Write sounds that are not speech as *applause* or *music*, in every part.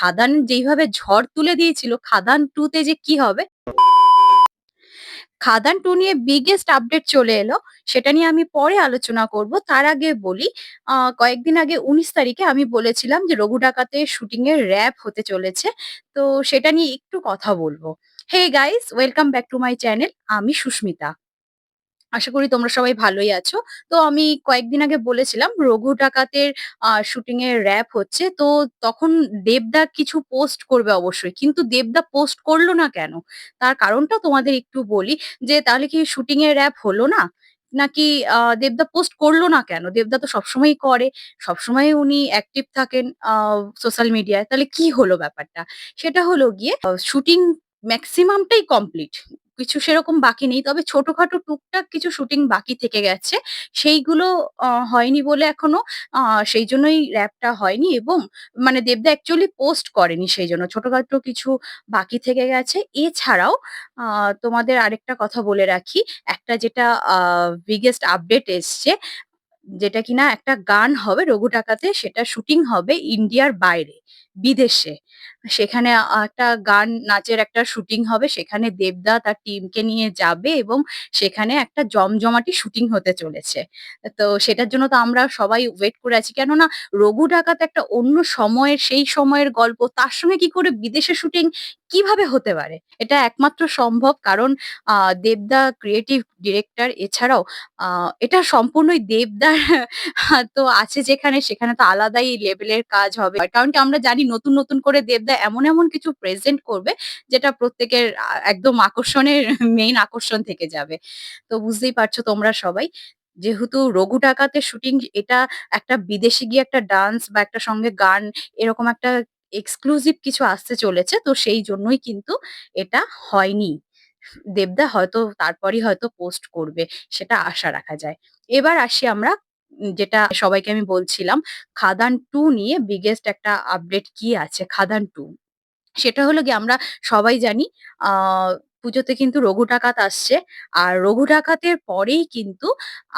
খাদান যেইভাবে ঝড় তুলে দিয়েছিল, খাদান 2 তে যে কি হবে? খাদান টু নিয়ে বিগেস্ট আপডেট চলে এলো। সেটা নিয়ে আমি পরে আলোচনা করব। তার আগে বলি, কয়েকদিন আগে ১৯ তারিখে আমি বলেছিলাম যে 'রঘু ডাকাতের' শুটিং এর র‍্যাপ হতে চলেছে। তো সেটা নিয়ে একটু কথা বলব hey guys welcome back to my channel. আমি সুস্মিতা। আশা করি তোমরা সবাই ভালোই আছো। তো আমি কয়েকদিন আগে বলেছিলাম, 'রঘু ডাকাতের' শুটিং এর র‍্যাপ হচ্ছে। তো তখন দেবদা কিছু পোস্ট করবে অবশ্যই। কিন্তু দেবদা পোস্ট করল না কেন? তার কারণটা তোমাদের একটু বলি, যে তাহলে কি শুটিং এর র‍্যাপ হলো না? নাকি দেবদা পোস্ট করল না কেন? দেবদা তো সবসময়ই করে। সবসময় উনি অ্যাক্টিভ থাকেন সোশ্যাল মিডিয়ায়। তাহলে কি হলো ব্যাপারটা? সেটা হলো গিয়ে শুটিং মেক্সিমাম টাই কমপ্লিট। কিছু সেরকম বাকি নেই। তবে ছোটখাটো টুকটাক কিছু শুটিং বাকি থেকে গেছে। সেইগুলো হয়নি বলে এখনও সেই জন্যই র‍্যাপটা হয়নি এবং মানে দেবদা অ্যাকচুয়ালি পোস্ট করেনি সেই জন্য ছোটখাটো কিছু বাকি থেকে গেছে। এছাড়াও তোমাদের আরেকটা কথা বলে রাখি। একটা যেটা বিগেস্ট আপডেট এসছে। যেটা কিনা একটা গান হবে 'রঘু ডাকাতে' সেটা শুটিং হবে ইন্ডিয়ার বাইরে, বিদেশে। সেখানে একটা গান নাচের একটা শুটিং হবে। সেখানে দেবদা তার টিমকে নিয়ে যাবে এবং সেখানে একটা জমজমাটি শুটিং হতে চলেছে। তো সেটার জন্য তো আমরা সবাই ওয়েট করে আছি। কেননা 'রঘু ডাকাত' একটা অন্য সময়ের সেই সময়ের গল্প। তার সঙ্গে কি করে বিদেশে শুটিং কীভাবে হতে পারে? এটা একমাত্র সম্ভব কারণ দেবদা ক্রিয়েটিভ ডিরেক্টর এছাড়াও এটা সম্পূর্ণই দেবদার *laughs* তো আছে যেখানে সেখানে তো আলাদাই লেভেলের কাজ হবে। কারণ কি আমরা জানি নতুন, নতুন করে দেবদা এমন, এমন কিছু প্রেজেন্ট করবে যেটা প্রত্যেকের একদম আকর্ষণের *laughs* মেইন আকর্ষণ থেকে যাবে। তো বুঝতেই পারছ তোমরা সবাই। যেহেতু 'রঘু ডাকাতের' শুটিং এটা একটা বিদেশে গিয়ে একটা ডান্স বা একটা সঙ্গে গান এরকম একটা এক্সক্লুসিভ কিছু আসতে চলেছে। তো সেই জন্যই কিন্তু এটা হয়নি। দেবদা হয়তো তারপরই হয়তো পোস্ট করবে। সেটা আশা রাখা যায়। এবার আসি আমরা, যেটা সবাইকে আমি বলছিলাম, 'খাদান টু নিয়ে বিগেস্ট একটা আপডেট কি আছে 'খাদান টু সেটা হলো গিয়ে আমরা সবাই জানি পুজোতে কিন্তু 'রঘু ডাকাত' আসছে। আর 'রঘু ডাকাতের' পরেই কিন্তু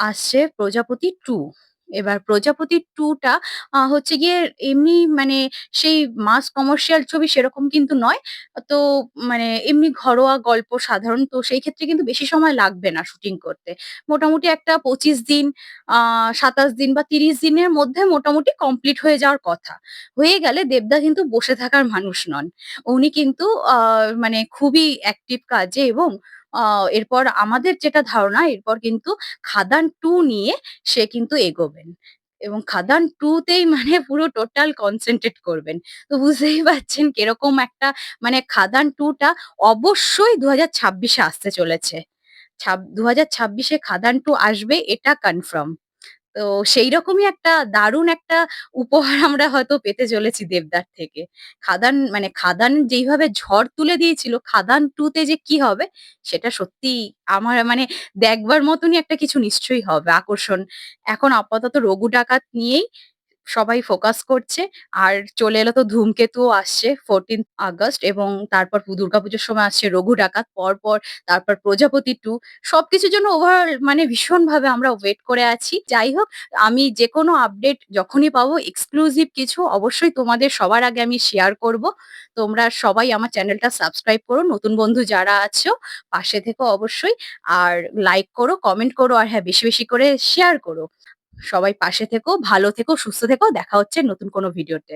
আসছে 'প্রজাপতি 2' এবার 'প্রজাপতি 2' টা আ হচ্ছে গিয়ে এমনি মানে সেই মাস কমার্শিয়াল ছবি সেরকম কিন্তু নয়। তো মানে এমনি ঘরোয়া গল্প সাধারণ। তো সেই ক্ষেত্রে কিন্তু বেশি সময় লাগবে না শুটিং করতে। মোটামুটি একটা ২৫ দিন, ২৭ দিন বা ৩০ দিনের মধ্যে মোটামুটি কমপ্লিট হয়ে যাওয়ার কথা। হয়ে গেলে দেবদা কিন্তু বসে থাকার মানুষ নন। উনি কিন্তু মানে খুবই অ্যাক্টিভ কাজে এবং এরপর আমাদের যেটা ধারণা, এরপর কিন্তু 'খাদান টু নিয়ে সে কিন্তু এগোবেন। এবং 'খাদান টু তেই মানে পুরো টোটাল কনসেন্ট্রেট করবেন। তো বুঝতেই পারছেন কীরকম একটা মানে 'খাদান টুটা অবশ্যই দু হাজার ছাব্বিশে আসতে চলেছে। ছাব ২০২৬ এ 'খাদান টু আসবে, এটা কনফার্ম। তো সেই রকমই একটা দারুণ একটা উপহার *laughs* আমরা হয়তো পেতে চলেছি দেবদার থেকে। খাদান মানে খাদান যেইভাবে ঝড় তুলে দিয়েছিল, 'খাদান 2' তে যে কি হবে? সেটা সত্যি আমার মানে দেখবার মতনই একটা কিছু নিশ্চয়ই হবে আকর্ষণ। এখন আপাতত 'রঘু ডাকাত' নিয়েই সবাই ফোকাস করছে। আর চলে এলো তো 'ধূমকেতুও' আসছে 14th আগস্ট এবং তারপর দুর্গাপুজোর সময় আসছে 'রঘু ডাকাত'। পরপর তারপর 'প্রজাপতি 2' সবকিছুর জন্য ওভারঅল মানে ভীষণভাবে আমরা ওয়েট করে আছি। যাই হোক আমি যেকোনো আপডেট যখনই পাবো এক্সক্লুসিভ কিছু অবশ্যই তোমাদের সবার আগে আমি শেয়ার করব। তোমরা সবাই আমার চ্যানেলটা সাবস্ক্রাইব করো। নতুন বন্ধু যারা আছো পাশে থেকো অবশ্যই। আর লাইক করো, কমেন্ট করো আর হ্যাঁ বেশি, বেশি করে শেয়ার করো। সবাই পাশে থেকো, ভালো থেকো, সুস্থ থেকো। দেখা হচ্ছে নতুন কোনো ভিডিওতে।